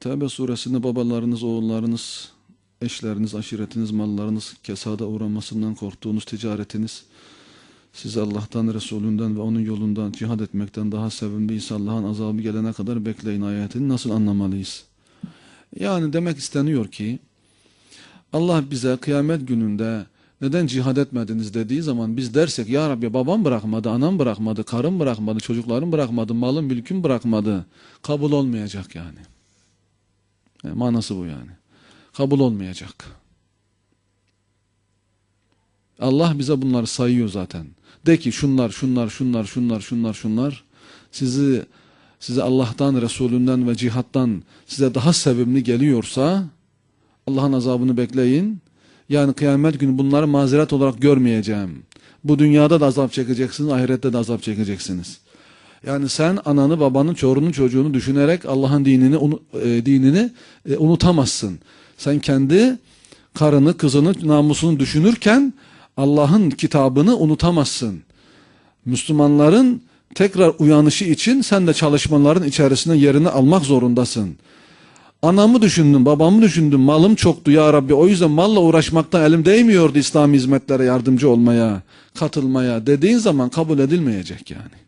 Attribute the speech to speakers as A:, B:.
A: Tevbe suresinde babalarınız, oğullarınız, eşleriniz, aşiretiniz, mallarınız kesada uğramasından korktuğunuz ticaretiniz sizi Allah'tan, Resulünden ve onun yolundan cihad etmekten daha sevimliyse Allah'ın azabı gelene kadar bekleyin ayetini nasıl anlamalıyız? Yani demek isteniyor ki Allah bize kıyamet gününde neden cihad etmediniz dediği zaman biz dersek ya Rabbi babam bırakmadı, anam bırakmadı, karım bırakmadı, çocuklarım bırakmadı, malım mülküm bırakmadı. Kabul olmayacak yani. E, manası bu yani. Kabul olmayacak. Allah bize bunları sayıyor zaten. De ki şunlar, şunlar, şunlar, şunlar, şunlar, şunlar sizi size Allah'tan, Resulünden ve cihattan size daha sevimli geliyorsa Allah'ın azabını bekleyin. Yani kıyamet günü bunları mazeret olarak görmeyeceğim. Bu dünyada da azap çekeceksiniz, ahirette de azap çekeceksiniz. Yani sen ananı, babanın, çorunun, çocuğunu düşünerek Allah'ın dinini e, dinini e, unutamazsın. Sen kendi karını, kızını, namusunu düşünürken Allah'ın kitabını unutamazsın. Müslümanların tekrar uyanışı için sen de çalışmaların içerisinde yerini almak zorundasın. Anamı düşündüm, babamı düşündüm, malım çoktu ya Rabbi. O yüzden malla uğraşmaktan elim değmiyordu İslami hizmetlere yardımcı olmaya, katılmaya dediğin zaman kabul edilmeyecek yani.